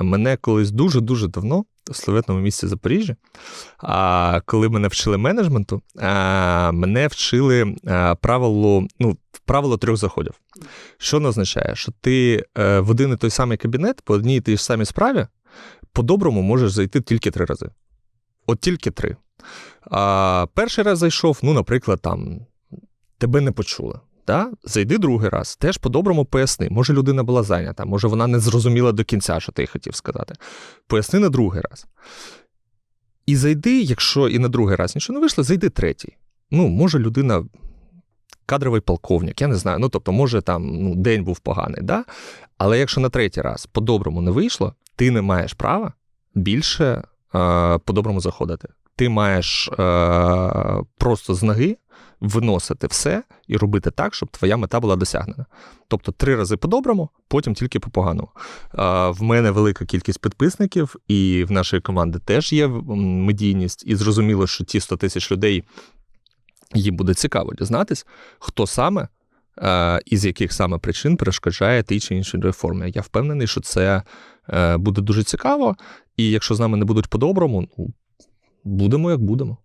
Мене колись дуже-дуже давно, в славетному місті Запоріжжя, коли мене вчили менеджменту, мене вчили правилу, ну, правило трьох заходів. Що не означає? Що ти е, в один і той самий кабінет по одній і тій самій справі по-доброму можеш зайти тільки три рази. От тільки три. А, перший раз зайшов, ну, наприклад, там тебе не почули. Да? Зайди другий раз, теж по-доброму поясни. Може, людина була зайнята, може, вона не зрозуміла до кінця, що ти хотів сказати. Поясни на другий раз. І зайди, якщо і на другий раз нічого не вийшло, зайди третій. Ну, може, людина. Кадровий полковник, я не знаю. Ну, тобто, може, там ну, день був поганий, да? але якщо на третій раз по-доброму не вийшло, ти не маєш права більше е, по-доброму заходити. Ти маєш е, просто з ноги виносити все і робити так, щоб твоя мета була досягнена. Тобто три рази по-доброму, потім тільки по поганому. Е, в мене велика кількість підписників, і в нашої команди теж є медійність, і зрозуміло, що ті 100 тисяч людей їм буде цікаво дізнатись, хто саме. е, І з яких саме причин перешкоджає тій чи іншій реформі. Я впевнений, що це е, буде дуже цікаво. І якщо з нами не будуть по-доброму, ну будемо як будемо.